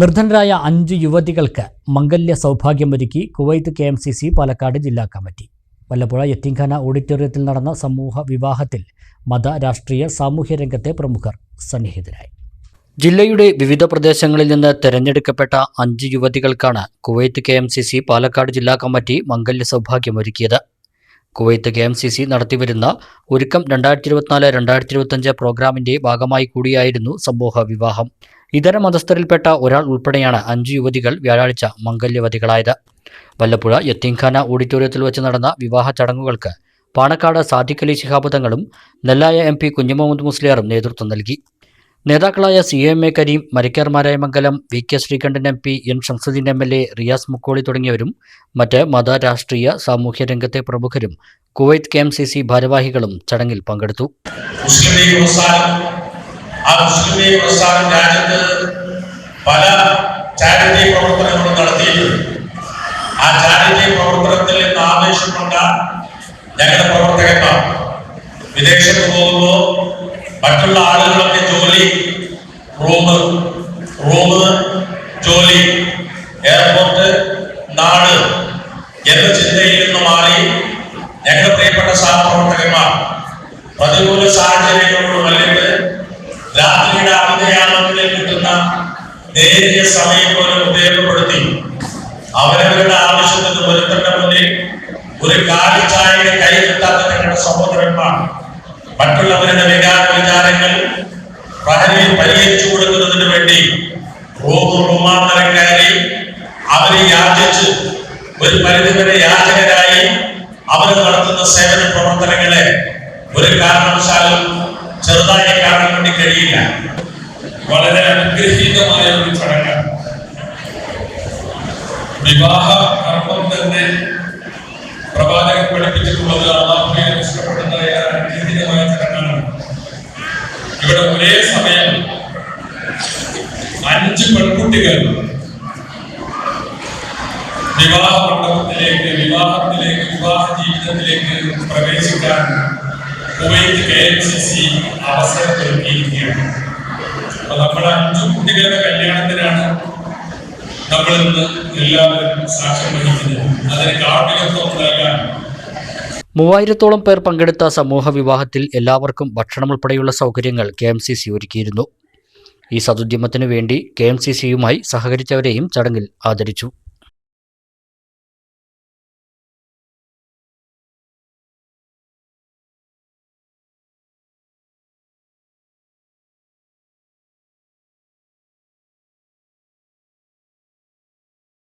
നിർധനരായ അഞ്ച് യുവതികൾക്ക് മംഗല്യ സൗഭാഗ്യമൊരുക്കി Kuwait K M C C Palakkad ജില്ലാ കമ്മിറ്റി. വല്ലപ്പുഴ യത്തീംഖാന ഓഡിറ്റോറിയത്തിൽ നടന്ന സമൂഹ വിവാഹത്തിൽ മത രാഷ്ട്രീയ സാമൂഹ്യ രംഗത്തെ പ്രമുഖർ സന്നിഹിതരായി. ജില്ലയുടെ വിവിധ പ്രദേശങ്ങളിൽ നിന്ന് തെരഞ്ഞെടുക്കപ്പെട്ട അഞ്ച് യുവതികൾക്കാണ് Kuwait K M C C Palakkad ജില്ലാ കമ്മിറ്റി മംഗല്യ സൗഭാഗ്യമൊരുക്കിയത്. Kuwait K M C C നടത്തിവരുന്ന ഒരുക്കം രണ്ടായിരത്തി ഇരുപത്തിനാല് രണ്ടായിരത്തി ഇരുപത്തഞ്ച് പ്രോഗ്രാമിന്റെ ഭാഗമായി കൂടിയായിരുന്നു സമൂഹ വിവാഹം. ഇതര മതസ്ഥരിൽപ്പെട്ട ഒരാൾ ഉൾപ്പെടെയാണ് അഞ്ച് യുവതികൾ വ്യാഴാഴ്ച മംഗല്യവതികളായത്. വല്ലപ്പുഴ യത്തീംഖാന ഓഡിറ്റോറിയത്തിൽ വെച്ച് നടന്ന വിവാഹ ചടങ്ങുകൾക്ക് പാണക്കാട് സാദിഖലി അലി ശിഹാബ് തങ്ങളും നെല്ലായ എം പി കുഞ്ഞുമുഹമ്മദ് മുസ്ലിയാറും നേതൃത്വം നൽകി. നേതാക്കളായ C M A Kareem Marikkar Marayamangalam V K Sreekandan M P N Shamsudheen M L A Riyas Mukkoli തുടങ്ങിയവരും മറ്റ് മത രാഷ്ട്രീയ സാമൂഹ്യ രംഗത്തെ പ്രമുഖരും Kuwait K M C C ഭാരവാഹികളും ചടങ്ങിൽ പങ്കെടുത്തു. ആ മുസ്ലിം രാജ്യത്ത് പല ചാരിറ്റി പ്രവർത്തനങ്ങളും നടത്തിയിട്ടുണ്ട്. ആ ചാരിറ്റി പ്രവർത്തനത്തിൽ നിന്ന് ആവേശം കൊണ്ട ഞങ്ങളുടെ പ്രവർത്തകന്മാർ വിദേശത്ത് പോകുമ്പോൾ മറ്റുള്ള ആളുകളൊക്കെ ജോലി റൂം റൂം ജോലി എയർപോർട്ട് നാട് എന്ന ചിന്തയിൽ നിന്ന് മാറി ഞങ്ങളുടെ പ്രിയപ്പെട്ട സഹപ്രവർത്തകന്മാർ പ്രതികൂല സാഹചര്യങ്ങളോട് നേരിയ സമയം പോലും ഉപയോഗപ്പെടുത്തി അവരവരുടെ ആവശ്യത്തിന് ഒരുത്തന്റെ മുന്നിൽ ഒരു കാലിച്ചായയുടെ കൈ കിട്ടാത്ത ഞങ്ങളുടെ സഹോദരന്മാർ മറ്റുള്ളവരുടെ വികാര വിചാരങ്ങൾ പ്രഹരിയിൽ പരിഹരിച്ചു കൊടുക്കുന്നതിന് വേണ്ടി റൂം റൂമാന്തരം കയറി അവരെ യാചിച്ച് ഒരു പരിധിവരെ യാചകരായി അവർ നടത്തുന്ന സേവന പ്രവർത്തനങ്ങളെ ഒരു കാരണവശാലും ചെറുതായി കാണാൻ വേണ്ടി കഴിയില്ല. വളരെ അനുഗ്രഹീതമായ ഒരു ചടങ്ങാണ്. വിവാഹ കർമ്മം തന്നെ പ്രവാചകൻ പഠിപ്പിച്ചിട്ടുള്ളത് അള്ളാഹുവിനെ ഇഷ്ടപ്പെടുന്ന അനുഗ്രഹീതമായ ചടങ്ങാണ്. ഇവിടെ ഒരേ സമയം അഞ്ച് പെൺകുട്ടികൾ വിവാഹ മണ്ഡപത്തിലേക്ക് വിവാഹത്തിലേക്ക് വിവാഹ ജീവിതത്തിലേക്ക് പ്രവേശിക്കാൻ Kuwait K M C C അവസരമൊരുക്കിയിരിക്കുകയാണ്. നമ്മുടെ അഞ്ചു കുട്ടികളുടെ കല്യാണത്തിനാണ് നമ്മൾ ഇന്ന് എല്ലാവരും സാക്ഷ്യം വഹിക്കുന്നത് അതിന് കാർമികത്വം നൽകാൻ മൂവായിരത്തോളം പേർ പങ്കെടുത്ത സമൂഹ വിവാഹത്തിൽ എല്ലാവർക്കും ഭക്ഷണം ഉൾപ്പെടെയുള്ള സൗകര്യങ്ങൾ കെ എം സി സി ഒരുക്കിയിരുന്നു. ഈ സതുദ്യമത്തിനു വേണ്ടി കെ എം സി സിയുമായി സഹകരിച്ചവരെയും ചടങ്ങിൽ ആദരിച്ചു.